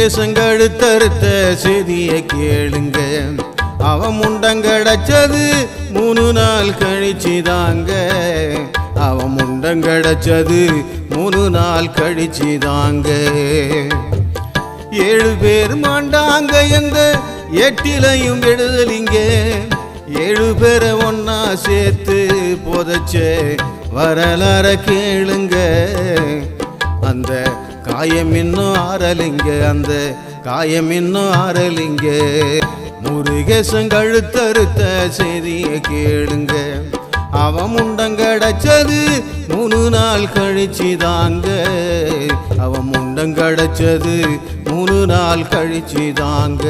கேசங்கள் தருத்த செய்தியை கேளுங்க. அவன் முண்டங்கடைச்சது மூணு நாள் கழிச்சுதாங்க. அவன் முண்டங்கடைச்சது மூணு நாள் கழிச்சுதாங்க. ஏழு பேர் மாண்டாங்க எந்த எட்டிலையும் விடுதலிங்க. ஏழு பேரை ஒன்னா சேர்த்து புதைச்ச வரலாற கேளுங்க. அந்த காயம் இன்னும் ஆறலிங்க அந்த காயம் இன்னும் ஆறலிங்க. முருகேசன் கழுத்தறுத்த செய்தியை கேளுங்க. அவன் முண்டங்கடைச்சது மூணு நாள் கழிச்சு தாங்க அவன் முண்டங்கடைச்சது மூணு நாள் கழிச்சு தாங்க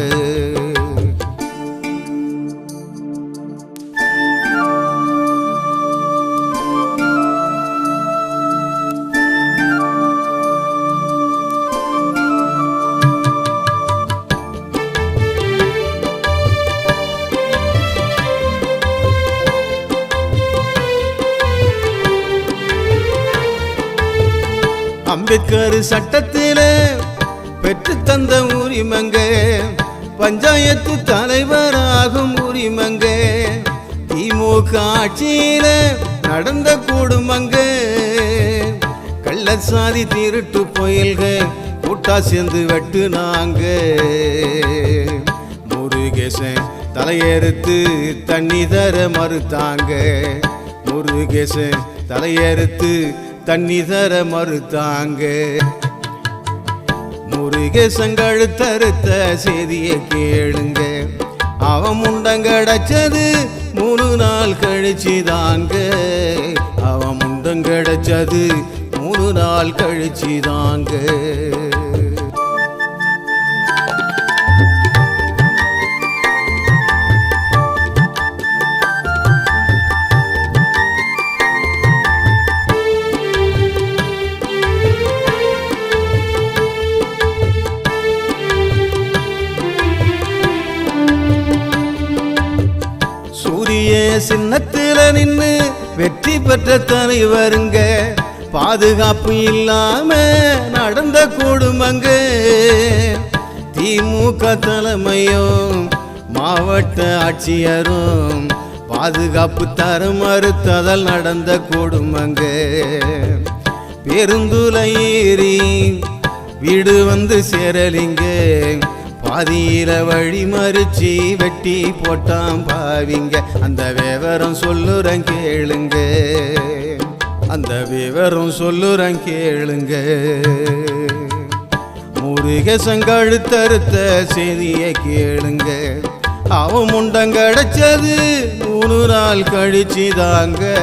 அம்பேத்கர் சட்டத்திலே பெற்று தந்த உரிமங்க பஞ்சாயத்து தலைவராகும் உரிமங்க. திமுக ஆட்சியில நடந்த கூடுமங்க. கள்ளசாதி திருட்டு புயல்க கூட்டா சேர்ந்து வெட்டுனாங்க. முருகேசன் தலையெடுத்து தண்ணி தர மறுத்தாங்க. முருகேசன் தலையெடுத்து தண்ணி தர மறுத்தாங்க. முருகேசங்கள் தருத்த செய்தியை கேளுங்க. அவன் முண்டங்கடைச்சது மூணு நாள் கழிச்சுதாங்க. அவன் முண்டங்கடைச்சது மூணு நாள் கழிச்சுதாங்க. சின்னத்தில நின்று வெற்றி பெற்ற தலைவருங்க. பாதுகாப்பு இல்லாம நடந்த கூடுமங்க திமுக தலைமையும் மாவட்ட ஆட்சியரும் பாதுகாப்பு தர மறுத்ததால் நடந்த கொடுமங்க பெருந்துல ஏறி வீடு வந்து சேரலிங்க. பாதியில வழி மறிச்சி வெட்டி போட்டான் பாவிங்க. அந்த விவரம் சொல்லுறேன் கேளுங்க. அந்த விவரம் சொல்லுறேன் கேளுங்க. முருகேசன் கழுத்தறுத்த செய்தியை கேளுங்க. அவன் முண்டங்கடைச்சது மூணு நாள் கழிச்சுதாங்க.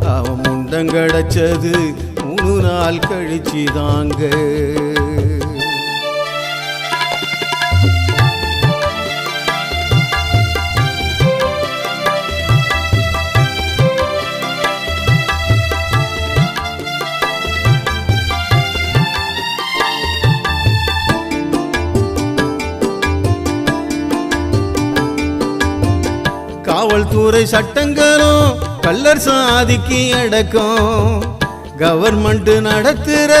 அவன் முண்டங்கடைச்சது மூணு நாள் கழிச்சுதாங்க. காவல்துறை சட்டங்களும் கல்லர் சாதிக்கு அடக்கம். கவர்மெண்ட் நடத்துற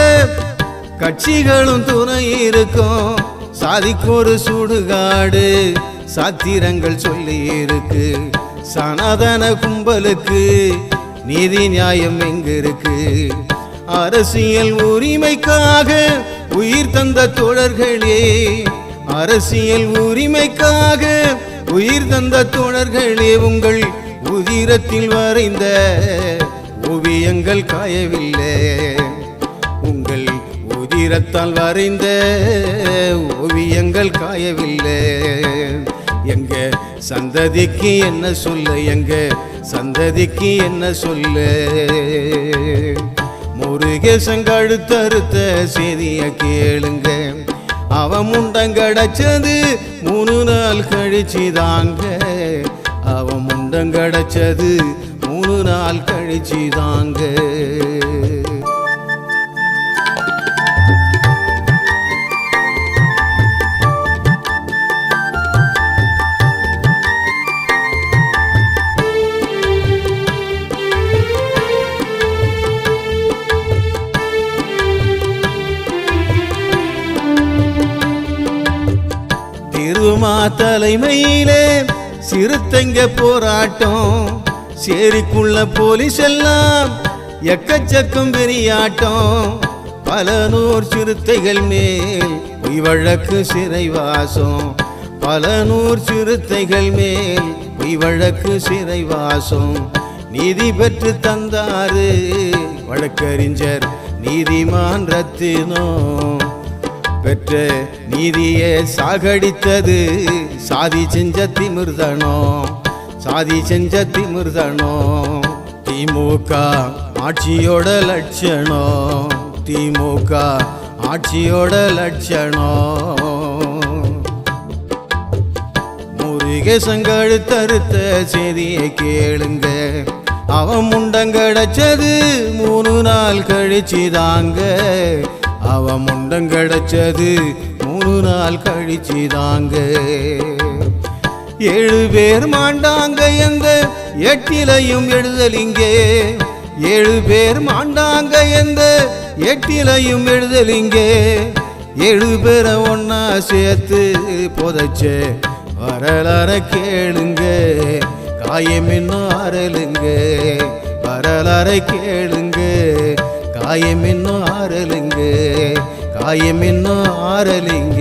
கட்சிகளும் துணை இருக்கும். சாதிக்கு ஒரு சுடுகாடு சாத்திரங்கள் சொல்லி இருக்கு. சனாதன கும்பலுக்கு நீதி நியாயம் எங்க இருக்கு? அரசியல் உரிமைக்காக உயிர் தந்த தோழர்களே அரசியல் உரிமைக்காக உயிர் தந்த தோழர்களே உங்கள் உதிரத்தில் வரைந்த ஓவியங்கள் காயவில்லை. உங்கள் உதிரத்தால் வரைந்த ஓவியங்கள் காயவில்லை. எங்க சந்ததிக்கு என்ன சொல்ல எங்க சந்ததிக்கு என்ன சொல்ல? முருகேசன் கழுத்தறுத்த செய்திய கேளுங்க. அவன் முண்டங்கடைச்சது மூணு நாள் கழிச்சுதாங்க. அவன் முண்டங்கடைச்சது மூணு நாள் கழிச்சுதாங்க. உமா தலைமையிலே சிறுத்தைங்க போராட்டம். சேரிக்குள்ள போலீஸ் எல்லாம் எக்கச்சக்கம் வெறியாட்டம். பல நூறு சிறுத்தைகள் மேல் பொய் வழக்கு சிறைவாசம். பல நூறு சிறுத்தைகள் மேல் பொய் வழக்கு சிறைவாசம். நீதி பெற்று தந்தாரு வழக்கறிஞர் நீதிமான் ரத்தினோ பெற்ற நீதியே சாகடித்தது சாதி செஞ்ச திமிர்தனோ? சாதி செஞ்ச திமிர்தனோ? திமுக ஆட்சியோட லட்சணம் திமுக ஆட்சியோட லட்சணம் முருகேசங்கள் தருத்த செய்தியை கேளுங்க. அவன் முண்டங்கடைச்சது மூணு நாள் கழிச்சுதாங்க. அவ முண்டம் கிடைச்சது மூணு நாள் கழிச்சு தாங்க ஏழு பேர் மாண்டாங்க எந்த எட்டிலையும் எழுதலிங்க. ஏழு பேர் மாண்டாங்க எந்த எட்டிலையும் எழுதலிங்க. ஏழு பேரை ஒன்னா சேர்த்து புதைச்சே வரலாற கேளுங்க. காயம் இன்னும் ஆறலுங்க. வரலாற கேளுங்க. காயம் இன்னும் ஆறலுங்க காயம் இன்னும் ஆறலுங்க.